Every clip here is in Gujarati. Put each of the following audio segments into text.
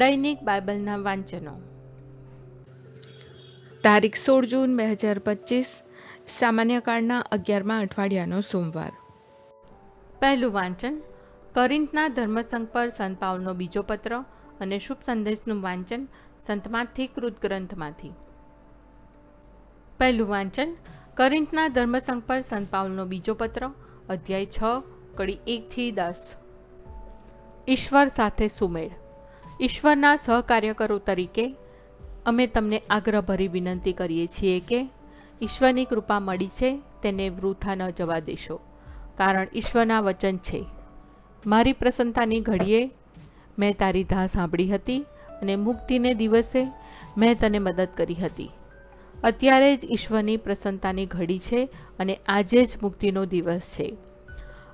દૈનિક બાઇબલના વાંચનો. તારીખ સોળ જૂન બે હજાર પચીસ સામાન્ય કાળના અગિયારમા અઠવાડિયાનો સોમવાર. પહેલું વાંચન કરિંતના ધર્મસંઘ પર સંત પાવલનો બીજો પત્ર અને શુભ સંદેશનું વાંચન સંતમાંથી કૃત ગ્રંથમાંથી. પહેલું વાંચન કરિંતના ધર્મસંઘ પર સંત પાવલનો બીજો પત્ર અધ્યાય છ કડી એકથી દસ. ઈશ્વર સાથે સુમેળ. ઈશ્વરના સહકાર્યકરો તરીકે અમે તમને આગ્રહભરી વિનંતી કરીએ છીએ કે ઈશ્વરની કૃપા મળી છે, તેને વૃથા ન જવા દેશો, કારણ ઈશ્વરના વચન છે. મારી પ્રસન્નતાની ઘડીએ મેં તારી ધાહ સાંભળી હતી અને મુક્તિને દિવસે મેં તને મદદ કરી હતી. અત્યારે જ ઈશ્વરની પ્રસન્નતાની ઘડી છે અને આજે જ મુક્તિનો દિવસ છે.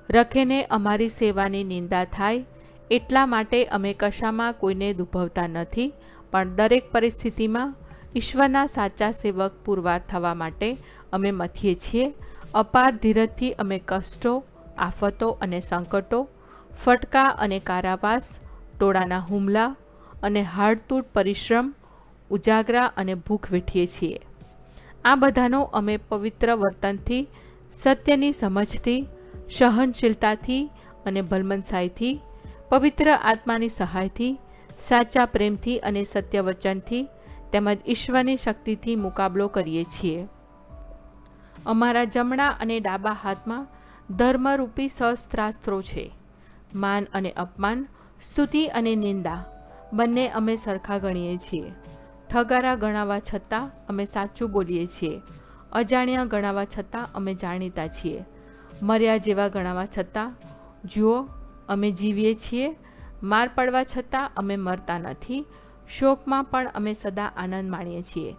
રખેને અમારી સેવાની નિંદા થાય એટલા માટે અમે કશામાં કોઈને દુભવતા નથી, પણ દરેક પરિસ્થિતિમાં ઈશ્વરના સાચા સેવક પુરવાર થવા માટે અમે મથીએ છીએ. અપાર ધીરજથી અમે કષ્ટો, આફતો અને સંકટો, ફટકા અને કારાવાસ, ટોળાના હુમલા અને હાડતૂટ પરિશ્રમ, ઉજાગરા અને ભૂખ વેઠીએ છીએ. આ બધાનો અમે પવિત્ર વર્તનથી, સત્યની સમજથી, સહનશીલતાથી અને ભલમનસાઈથી પવિત્ર આત્માની સહાયથી, સાચા પ્રેમથી અને સત્ય વચનથી તેમજ ઈશ્વરની શક્તિથી મુકાબલો કરીએ છીએ. અમારા જમણા અને ડાબા હાથમાં ધર્મરૂપી સહસ્ત્રાસ્ત્રો છે. માન અને અપમાન, સ્તુતિ અને નિંદા બંને અમે સરખા ગણીએ છીએ. ઠગારા ગણાવા છતાં અમે સાચું બોલીએ છીએ. અજાણ્યા ગણાવા છતાં અમે જાણીતા છીએ. મર્યા જેવા ગણાવા છતાં જુઓ અમે જીવીએ છીએ માર પડવા છતાં અમે મરતા નથી શોકમાં પણ અમે સદા આનંદ માણીએ છીએ.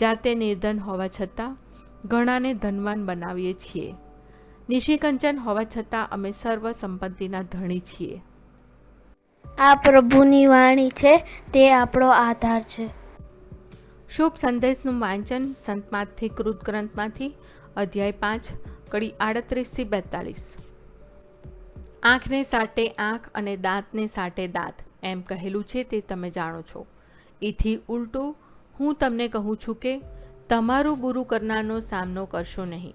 જાતે નિર્ધન હોવા છતાં ઘણાને ધનવાન બનાવીએ છીએ. નિશિકંચન હોવા છતાં અમે સર્વ સંપત્તિના ધણી છીએ. આ પ્રભુની વાણી છે તે આપણો આધાર છે. શુભ સંદેશનું વાંચન સંતમાંથી કૃત ગ્રંથમાંથી અધ્યાય પાંચ કડી આડત્રીસથી બેતાલીસ. આંખને સાટે આંખ અને દાંતને સાટે દાંત. એમ કહેલું છે તે તમે જાણો છો. એથી ઉલટું હું તમને કહું છું કે તમારું બુરું કરનારનો સામનો કરશો નહીં.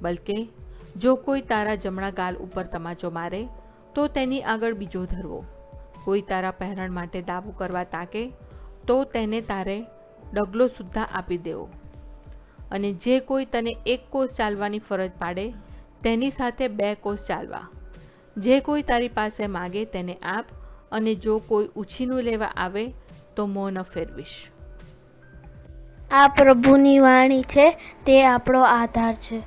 બલકે, જો કોઈ તારા જમણા ગાલ ઉપર તમાચો મારે, તો તેની આગળ બીજો ધરવો. કોઈ તારા પહેરણ માટે દાવો કરવા તાકે, તો તેને તારે ડગલો સુદ્ધા આપી દેવો. અને જે કોઈ તને એક કોષ ચાલવાની ફરજ પાડે, તેની સાથે બે કોષ ચાલવા. જે કોઈ તારી પાસે માગે તેને આપ અને જો કોઈ ઉછીનું લેવા આવે તો મોં ન ફેરવીશ. આ પ્રભુની વાણી છે તે આપણો આધાર છે.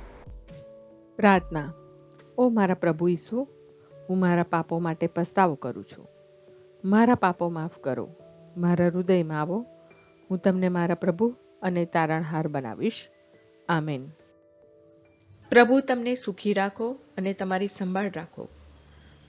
પ્રાર્થના. ઓ મારા પ્રભુ ઈસુ હું મારા પાપો માટે પસ્તાવો કરું છું. મારા પાપો માફ કરો. મારા હૃદયમાં આવો. હું તમને મારા પ્રભુ અને તારણહાર બનાવીશ. આમેન. પ્રભુ તમને સુખી રાખો અને તમારી સંભાળ રાખો.